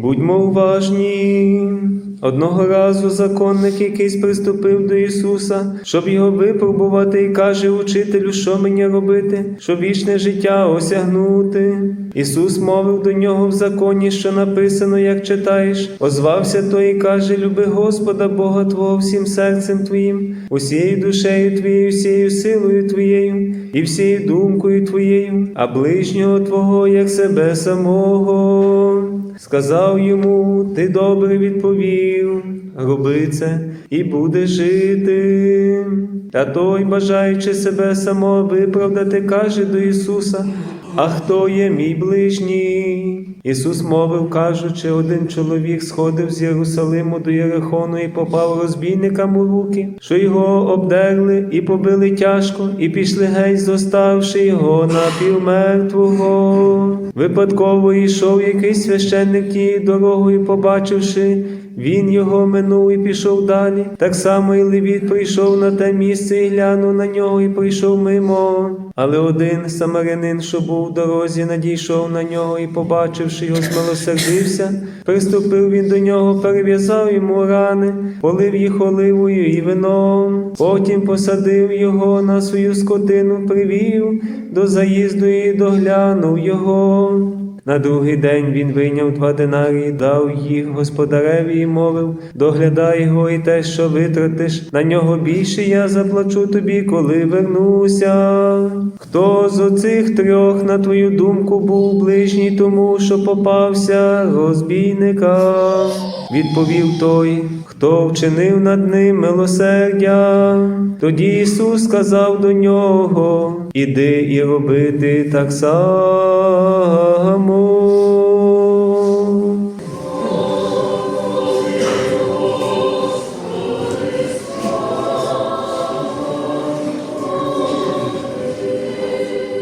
Будьмо уважні. Одного разу законник якийсь приступив до Ісуса, щоб його випробувати, і каже учителю, що мені робити, щоб вічне життя осягнути. Ісус мовив до нього в законі, що написано, як читаєш. Озвався той і каже: Люби Господа Бога Твого всім серцем Твоїм, усією душею Твоєю, всією силою Твоєю і всією думкою Твоєю, а ближнього Твого, як себе самого. Сказав йому, ти добре відповів, роби це і будеш жити. Та той, бажаючи себе самого виправдати, каже до Ісуса: А хто є мій ближній? Ісус мовив, кажучи, один чоловік сходив з Єрусалиму до Єрихону і попав розбійникам у руки, що його обдерли і побили тяжко, і пішли геть, зоставши його напівмертвого. Випадково йшов якийсь священник тією дорогою, побачивши, він його минув і пішов далі. Так само і Левіт прийшов на те місце і глянув на нього, і прийшов мимо. Але один самарянин, що був в дорозі, надійшов на нього і, побачивши його, змилосердився. Приступив він до нього, перев'язав йому рани, полив їх оливою і вином. Потім посадив його на свою скотину, привів до заїзду і доглянув його. На другий день він вийняв два динарії, дав їх господареві і мовив: доглядай його, і те, що витратиш, на нього більше я заплачу тобі, коли вернуся. Хто з оцих трьох, на твою думку, був ближній тому, що попався розбійника? Відповів той, хто вчинив над ним милосердя. Тоді Ісус сказав до нього: Іди і роби ти так само.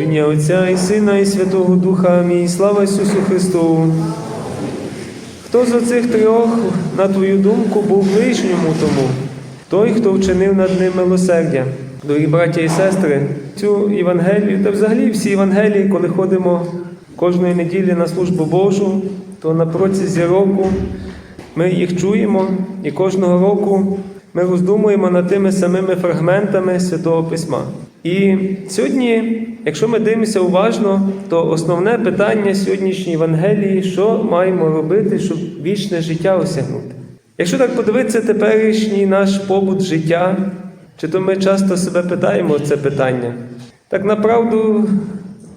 Ім'я Отця і Сина, і Святого Духа. Амінь. Слава Ісусу Христу. Хто з оцих трьох, на твою думку, був ближньому тому? Той, хто вчинив над ним милосердя. Дорогі браття і сестри, цю Євангелію, та взагалі всі Євангелії, коли ходимо кожної неділі на службу Божу, то на протязі року ми їх чуємо, і кожного року ми роздумуємо над тими самими фрагментами Святого Письма. І сьогодні, якщо ми дивимося уважно, то основне питання сьогоднішньої Євангелії, що маємо робити, щоб вічне життя осягнути. Якщо так подивитися теперішній наш побут життя, чи то ми часто себе питаємо це питання? Так направду,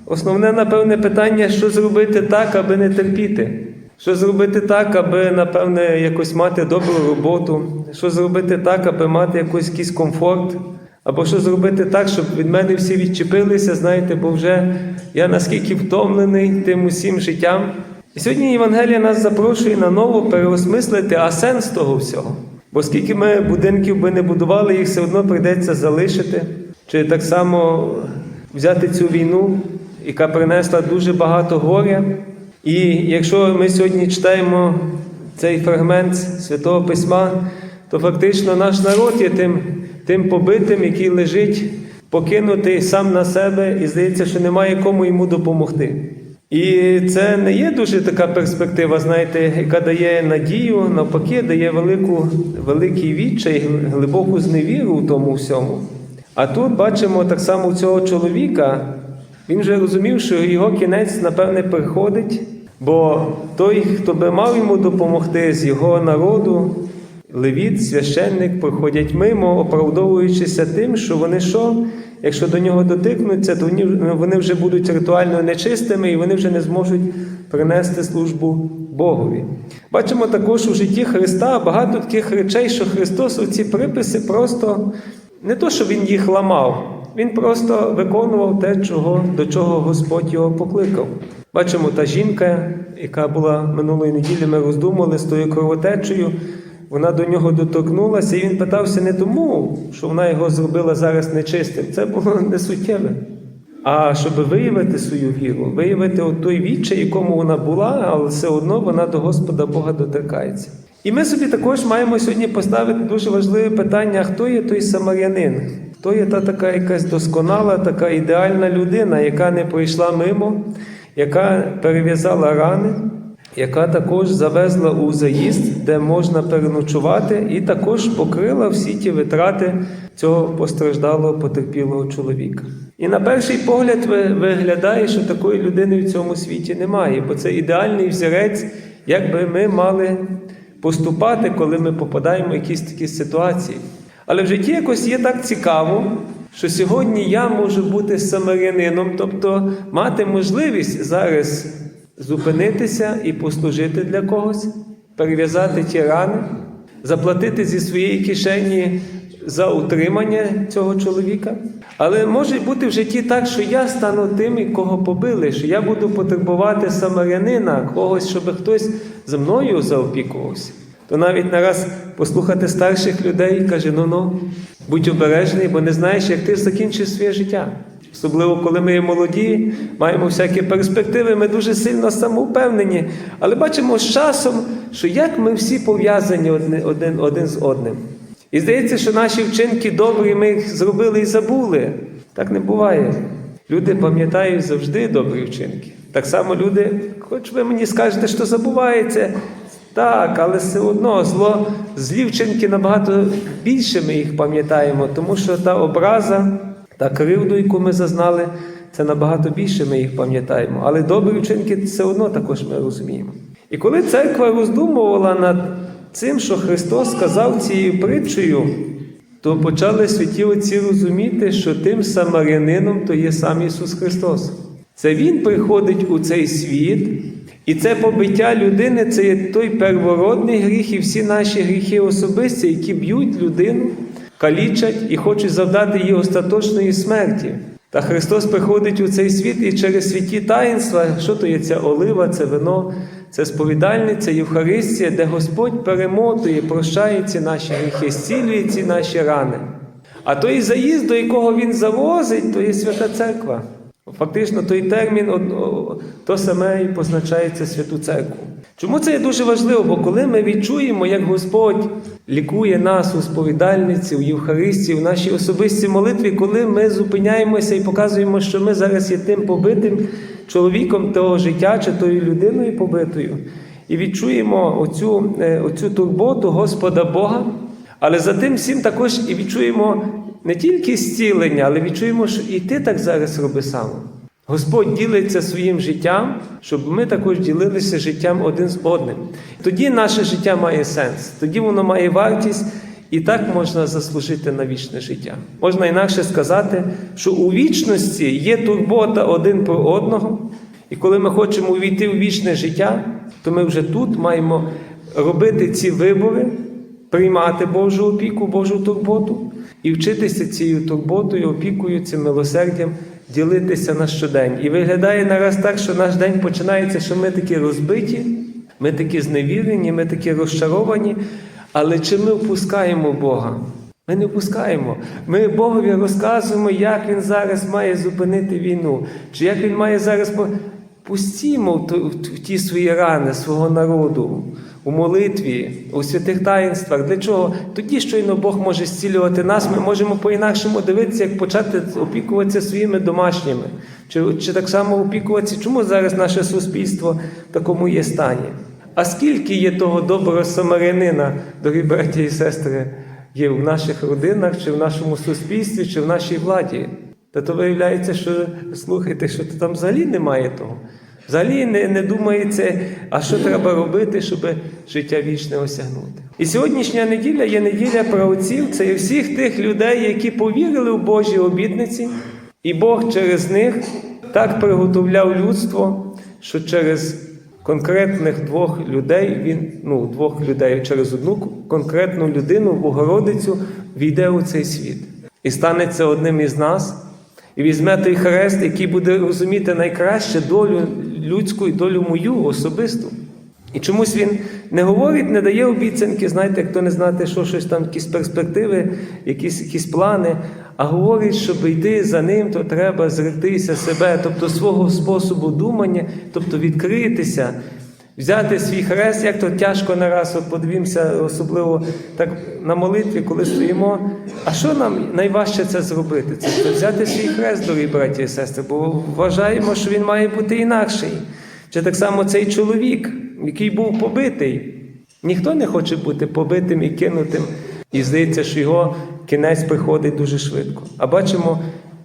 основне, напевне, питання, що зробити так, аби не терпіти. Що зробити так, аби, напевне, якось мати добру роботу, що зробити так, аби мати якийсь, якийсь комфорт, або що зробити так, щоб від мене всі відчепилися, знаєте, бо вже я наскільки втомлений тим усім життям. І сьогодні Євангелія нас запрошує на ново переосмислити, а сенс того всього. Бо скільки ми будинків би не будували, їх все одно прийдеться залишити, чи так само взяти цю війну, яка принесла дуже багато горя. І якщо ми сьогодні читаємо цей фрагмент Святого Письма, то фактично наш народ є тим, тим побитим, який лежить покинутий сам на себе, і здається, що немає кому йому допомогти. І це не є дуже така перспектива, знаєте, яка дає надію, навпаки, дає велику, великий відчай, глибоку зневіру у тому всьому. А тут бачимо так само цього чоловіка, він вже розумів, що його кінець, напевне, приходить, бо той, хто би мав йому допомогти з його народу, левіт, священник, проходять мимо, оправдовуючися тим, що вони що? Якщо до нього дотикнуться, то вони- вже будуть ритуально нечистими і вони вже не зможуть принести службу Богові. Бачимо також у житті Христа багато таких речей, що Христос у ці приписи просто не то, що Він їх ламав, Він просто виконував те, чого, до чого Господь його покликав. Бачимо та жінка, яка була минулої неділі, ми роздумували з тою кровотечею. Вона до нього доторкнулася, і він питався не тому, що вона його зробила зараз нечистим. Це було не суттєве. А щоб виявити свою віру, виявити той відчай, якому вона була, але все одно вона до Господа Бога доторкається. І ми собі також маємо сьогодні поставити дуже важливе питання: хто є той самарянин? Хто є та така якась досконала, така ідеальна людина, яка не пройшла мимо, яка перев'язала рани, яка також завезла у заїзд, де можна переночувати, і також покрила всі ті витрати цього постраждалого потерпілого чоловіка. І на перший погляд виглядає, що такої людини в цьому світі немає, бо це ідеальний взірець, як би ми мали поступати, коли ми попадаємо в якісь такі ситуації. Але в житті якось є так цікаво, що сьогодні я можу бути самарянином, тобто мати можливість зараз зупинитися і послужити для когось, перев'язати ті рани, заплатити зі своєї кишені за утримання цього чоловіка. Але може бути в житті так, що я стану тим, кого побили, що я буду потребувати самарянина, когось, щоб хтось за мною заопікувався. То навіть нараз послухати старших людей каже: ну ну, будь обережний, бо не знаєш, як ти закінчиш своє життя. Особливо, коли ми є молоді, маємо всякі перспективи, ми дуже сильно самовпевнені. Але бачимо з часом, що як ми всі пов'язані один, один, один з одним. І здається, що наші вчинки добрі, ми їх зробили і забули. Так не буває. Люди пам'ятають завжди добрі вчинки. Так само люди, хоч ви мені скажете, що забувається, так, але все одно зло, злі вчинки набагато більше ми їх пам'ятаємо, тому що та образа, та кривду, яку ми зазнали, це набагато більше ми їх пам'ятаємо. Але добрі вчинки все одно також ми розуміємо. І коли церква роздумувала над цим, що Христос сказав цією притчею, то почали святі отці розуміти, що тим самарянином то є сам Ісус Христос. Це Він приходить у цей світ, і це побиття людини це є той первородний гріх, і всі наші гріхи особисті, які б'ють людину, калічать і хочуть завдати їй остаточної смерті. Та Христос приходить у цей світ і через святі таїнства, що то є ця олива, це вино, це сповідальниця, Євхаристія, де Господь перемотує, прощає ці наші гріхи, зцілює ці наші рани. А той заїзд, до якого він завозить, то є свята церква. Фактично, той термін то саме і позначається святу церкву. Чому це є дуже важливо? Бо коли ми відчуємо, як Господь лікує нас у сповідальниці, у Євхаристії, в нашій особистій молитві, коли ми зупиняємося і показуємо, що ми зараз є тим побитим чоловіком того життя чи тою людиною побитою, і відчуємо оцю, е, оцю турботу Господа Бога, але за тим всім також і відчуємо не тільки зцілення, але відчуємо, що і ти так зараз роби сам. Господь ділиться своїм життям, щоб ми також ділилися життям один з одним. Тоді наше життя має сенс, тоді воно має вартість, і так можна заслужити на вічне життя. Можна інакше сказати, що у вічності є турбота один про одного, і коли ми хочемо увійти у вічне життя, то ми вже тут маємо робити ці вибори, приймати Божу опіку, Божу турботу і вчитися цією турботою, опікою, цим милосердям, ділитися на щодень. І виглядає нараз так, що наш день починається, що ми такі розбиті, ми такі зневірені, ми такі розчаровані. Але чи ми впускаємо Бога? Ми не впускаємо. Ми Богові розказуємо, як Він зараз має зупинити війну, чи як Він має зараз пустімо в ті свої рани свого народу у молитві, у святих таїнствах. Для чого? Тоді щойно Бог може зцілювати нас, ми можемо по-інакшому дивитися, як почати опікуватися своїми домашніми, чи, чи так само опікуватися, чому зараз наше суспільство в такому є стані. А скільки є того доброго самарянина, дорогі браті і сестри, є в наших родинах, чи в нашому суспільстві, чи в нашій владі? Та то виявляється, що слухайте, що то там взагалі немає того. Взагалі не, не думається, а що треба робити, щоб життя вічне осягнути. І сьогоднішня неділя є неділя праотців, це є всіх тих людей, які повірили в Божі обітниці, і Бог через них так приготовляв людство, що через конкретних двох людей, він, ну, двох людей через одну конкретну людину, Богородицю, війде у цей світ і станеться одним із нас, і візьме той хрест, який буде розуміти найкраще долю людську і долю мою особисту. І чомусь він не говорить, не дає обіцянки, знаєте, хто не знати, що щось там, якісь перспективи, якісь, якісь плани, а говорить, щоб йти за ним, то треба зректися себе, тобто свого способу думання, тобто відкритися, взяти свій хрест, як то тяжко нараз, от особливо так на молитві, коли стоїмо. А що нам найважче це зробити? Це взяти свій хрест, дорогі браті і сестри, бо вважаємо, що він має бути інакший. Чи так само цей чоловік, який був побитий. Ніхто не хоче бути побитим і кинутим. І здається, що його кінець приходить дуже швидко. А бачимо,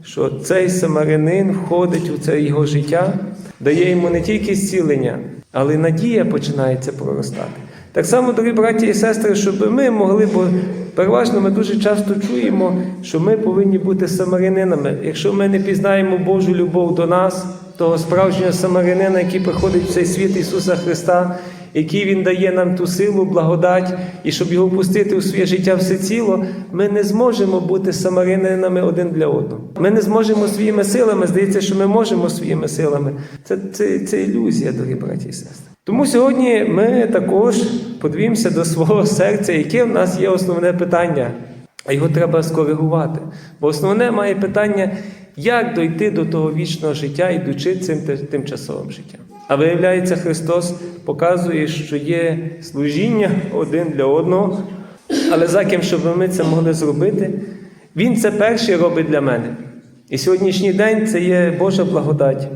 що цей самарянин входить у це його життя, дає йому не тільки зцілення, але надія починається проростати. Так само, дорогі браті і сестри, щоб ми могли, бо переважно ми дуже часто чуємо, що ми повинні бути самарянинами. Якщо ми не пізнаємо Божу любов до нас, того справжнього самарянина, який приходить в цей світ Ісуса Христа, який Він дає нам ту силу, благодать, і щоб його пустити у своє життя всеціло, ми не зможемо бути самарянинами один для одного. Ми не зможемо своїми силами. Здається, що ми можемо своїми силами. Це, це, це ілюзія, дорогі браті і сестри. Тому сьогодні ми також подивімося до свого серця, яке в нас є основне питання, а його треба скоригувати. Бо основне має питання, як дойти до того вічного життя, ідучи цим тимчасовим життям. А виявляється, Христос показує, що є служіння один для одного, але за ким, щоб ми це могли зробити, Він це перший робить для мене. І сьогоднішній день це є Божа благодать.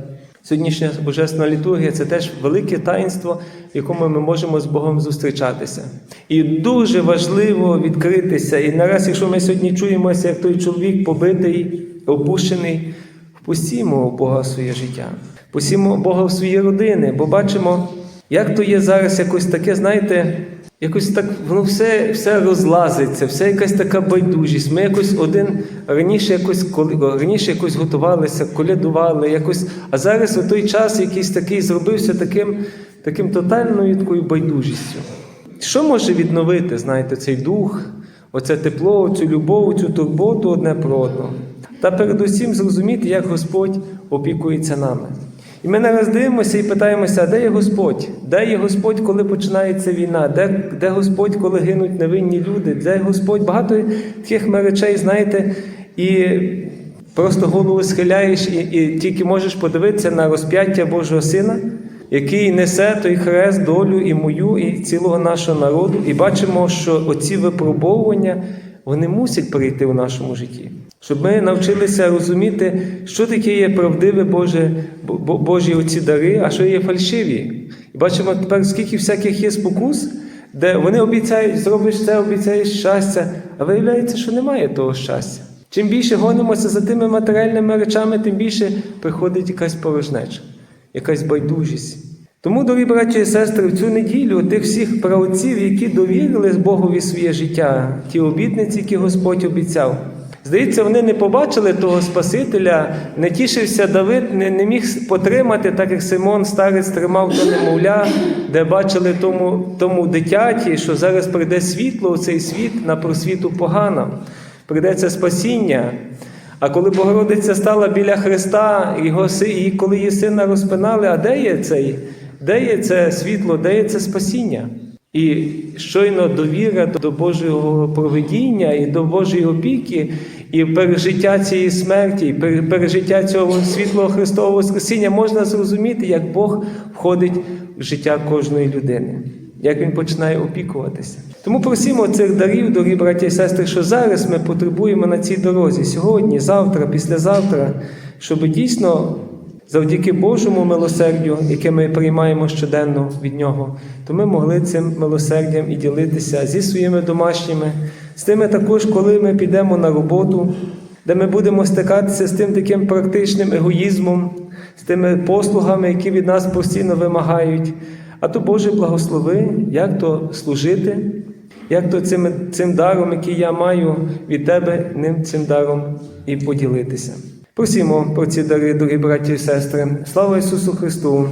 Сьогоднішня божественна літургія це теж велике таїнство, в якому ми можемо з Богом зустрічатися. І дуже важливо відкритися. І нараз, якщо ми сьогодні чуємося, як той чоловік побитий, опущений, впустімо у Бога своє життя, впустімо Бога в свої родини, бо бачимо, як то є зараз якось таке, знаєте, якось так воно все, все розлазиться, все якась така байдужість. Ми якось один раніше якось раніше якось готувалися, колядували, якось, а зараз у той час якийсь такий зробився таким, таким тотальною такою байдужістю. Що може відновити, знаєте, цей дух, оце тепло, цю любов, цю турботу одне про одного? Та передусім зрозуміти, як Господь опікується нами. І ми нараз дивимося і питаємося, де є Господь? Де є Господь, коли починається війна? Де, де Господь, коли гинуть невинні люди? Де Господь? Багато таких ми речей, знаєте, і просто голову схиляєш, і, і тільки можеш подивитися на розп'яття Божого Сина, який несе той хрест, долю і мою, і цілого нашого народу. І бачимо, що оці випробовування вони мусять прийти в нашому житті. Щоб ми навчилися розуміти, що таке є правдиве Боже, Бо- Бо- Божі оці дари, а що є фальшиві. І бачимо тепер, скільки всяких є спокус, де вони обіцяють, зробиш це, обіцяєш щастя, а виявляється, що немає того щастя. Чим більше гонимося за тими матеріальними речами, тим більше приходить якась порожнеча, якась байдужість. Тому, дорогі браті і сестри, в цю неділю тих всіх праотців, які довірили Богові своє життя, ті обітниці, які Господь обіцяв. Здається, вони не побачили того Спасителя, не тішився Давид, не, не міг потримати, так як Симон старець тримав то немовля, де бачили тому, тому дитяті, що зараз прийде світло у цей світ на просвіту погано, прийде це спасіння. А коли Богородиця стала біля Христа, його і коли її сина розпинали, а де є цей? Де є це світло, де є це спасіння? І щойно довіра до Божого проведіння і до Божої опіки, і пережиття цієї смерті, і пере- пережиття цього світлого Христового Воскресіння можна зрозуміти, як Бог входить в життя кожної людини, як Він починає опікуватися. Тому просимо цих дарів, дорогі браті і сестри, що зараз ми потребуємо на цій дорозі, сьогодні, завтра, післязавтра, щоб дійсно завдяки Божому милосердю, яке ми приймаємо щоденно від Нього, то ми могли цим милосердям і ділитися зі своїми домашніми, з тими також, коли ми підемо на роботу, де ми будемо стикатися з тим таким практичним егоїзмом, з тими послугами, які від нас постійно вимагають. А то Боже благослови, як то служити, як то цим, цим даром, який я маю від Тебе, ним цим даром і поділитися. Просімо про ці дари, дорогі браті і сестри. Слава Ісусу Христу!